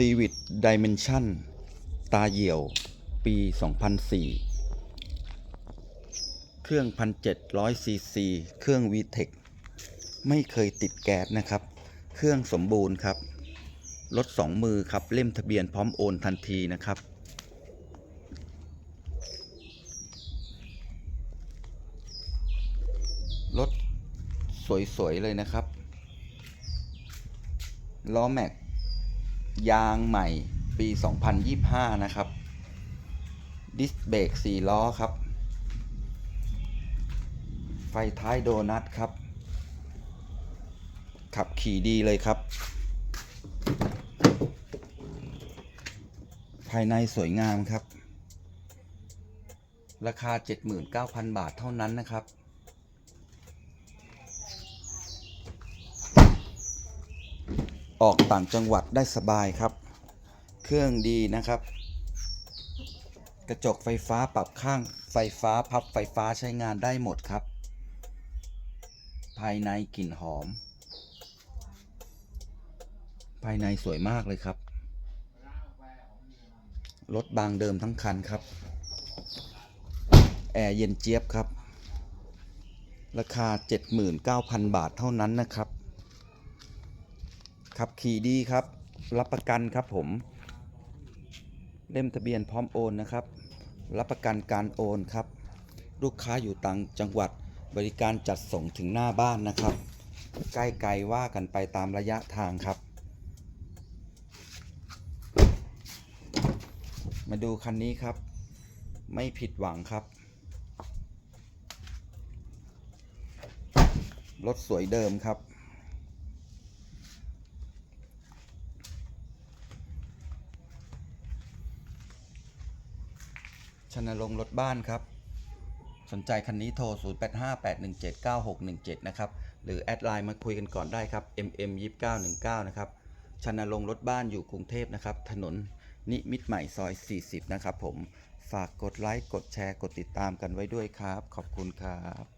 Civic Dimension ตาเหี่ยว ปี 2004 เครื่อง 1,700 ซีซี เครื่อง VTEC ไม่เคยติดแก๊สนะครับ เครื่องสมบูรณ์ครับ รถสองมือครับ เล่มทะเบียนพร้อมโอนทันทีนะครับรถสวย ๆ เลยนะครับ ล้อแม็ก ยางใหม่ปี 2025 นะครับดิสเบรก4ล้อครับ ไฟท้ายโดนัทครับ ขับขี่ดีเลยครับ ภายในสวยงามครับ ราคา 79,000 บาทเท่านั้นนะครับ ออกต่างจังหวัดได้สบายครับ เครื่องดีนะครับ กระจกไฟฟ้าปรับข้างไฟฟ้าพับไฟฟ้าใช้งานได้หมดครับ ภายในกลิ่นหอม ภายในสวยมากเลยครับรถบางเดิมทั้งคันครับ แอร์เย็นเจี๊ยบครับ ราคา 79,000 บาทเท่านั้นนะครับ ขับขี่ดีครับ รับประกันครับผม เล่มทะเบียนพร้อมโอนนะครับ รับประกันการโอนครับ ลูกค้าอยู่ต่างจังหวัดบริการจัดส่งถึงหน้าบ้านนะครับ ใกล้ไกลว่ากันไปตามระยะทางครับ มาดูคันนี้ครับ ไม่ผิดหวังครับ รถสวยเดิมครับ ชนลงรถบ้านครับ สนใจคันนี้โทร 0858179617 นะครับ หรือแอดไลน์มาคุยกันก่อนได้ครับ mm2919 นะครับชนลงรถบ้านอยู่กรุงเทพนะครับ ถนนนิมิตใหม่ซอย 40 นะครับผม ฝากกดไลค์ กดแชร์ กดติดตามกันไว้ด้วยครับ ขอบคุณครับ